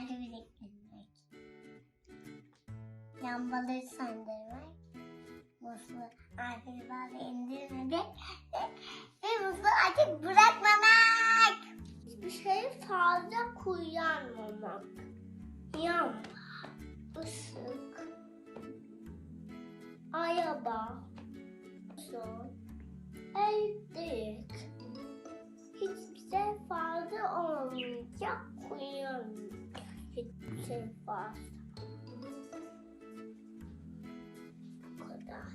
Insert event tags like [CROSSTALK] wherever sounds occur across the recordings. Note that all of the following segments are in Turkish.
enerji biriktirmek. Lambaları söndürmek. Musluğu artık bazı indirmemek. Ve, [LAUGHS] ve musluğu açık bırakmamak. Hiçbir şeyi fazla kullanmamak. Yağmur, ısık, araba, son, elektrik. Hiçbir şey fazla olmayacak, kullanmayacak. Şey fazla. Bu kadar.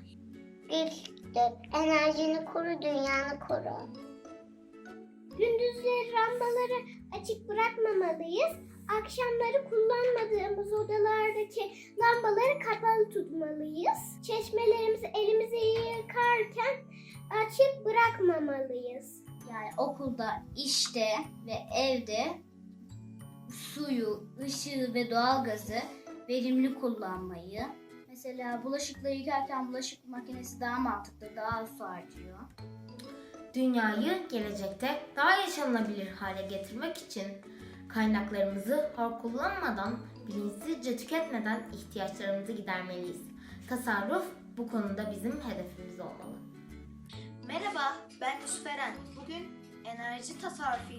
Dört. Enerjini koru, dünyanı koru. Gündüzleri lambaları açık bırakmamalıyız. Akşamları kullanmadığımız odalardaki lambaları kapalı tutmalıyız. Çeşmelerimizi elimizi yıkarken açık bırakmamalıyız. Yani okulda, işte ve evde suyu, ışığı ve doğalgazı verimli kullanmayı. Mesela bulaşıkları yıkarken bulaşık makinesi daha mantıklı, daha az su harcıyor. Dünyayı gelecekte daha yaşanılabilir hale getirmek için kaynaklarımızı hor kullanmadan, bilinçsizce tüketmeden ihtiyaçlarımızı gidermeliyiz. Tasarruf bu konuda bizim hedefimiz olmalı. Merhaba, ben Yusuf Eren. Bugün enerji tasarrufu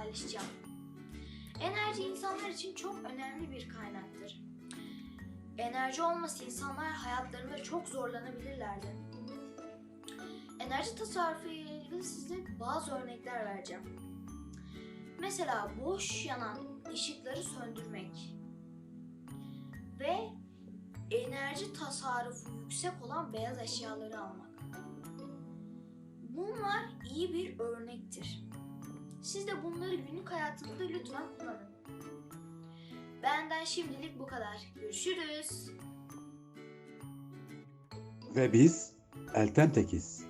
paylaşacağım. Enerji insanlar için çok önemli bir kaynaktır. Enerji olmasa insanlar hayatlarında çok zorlanabilirlerdi. Enerji tasarrufu ile ilgili size bazı örnekler vereceğim. Mesela boş yanan ışıkları söndürmek ve enerji tasarrufu yüksek olan beyaz eşyaları almak. Bunlar iyi bir örnektir. Siz de bunları günlük hayatınızda lütfen kullanın. Benden şimdilik bu kadar. Görüşürüz. Ve biz Elten Tekiz.